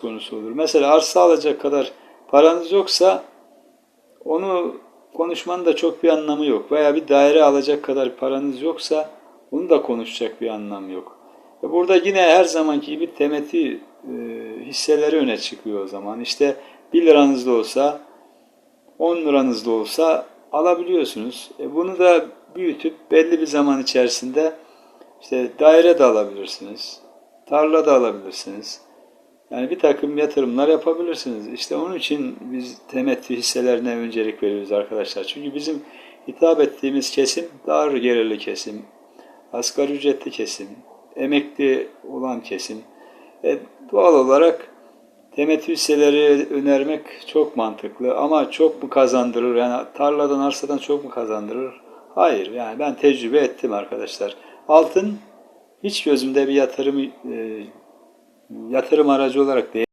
konusu olur. Mesela arsa alacak kadar paranız yoksa onu konuşmanın da çok bir anlamı yok. Veya bir daire alacak kadar paranız yoksa onu da konuşacak bir anlam yok. E Burada yine her zamanki gibi temeti e, hisseleri öne çıkıyor o zaman. İşte 1 liranız da olsa 10 liranız da olsa alabiliyorsunuz. E bunu da büyütüp belli bir zaman içerisinde işte daire de alabilirsiniz. Tarla da alabilirsiniz. Yani bir takım yatırımlar yapabilirsiniz. İşte onun için biz temettü hisselerine öncelik veriyoruz arkadaşlar. Çünkü bizim hitap ettiğimiz kesim dar gelirli kesim, asgari ücretli kesim, emekli olan kesim. E, doğal olarak temettü hisseleri önermek çok mantıklı ama çok mu kazandırır? Yani tarladan, arsadan çok mu kazandırır? Hayır. Yani ben tecrübe ettim arkadaşlar. Altın hiç gözümde bir yatırım e, yatırım aracı olarak değil.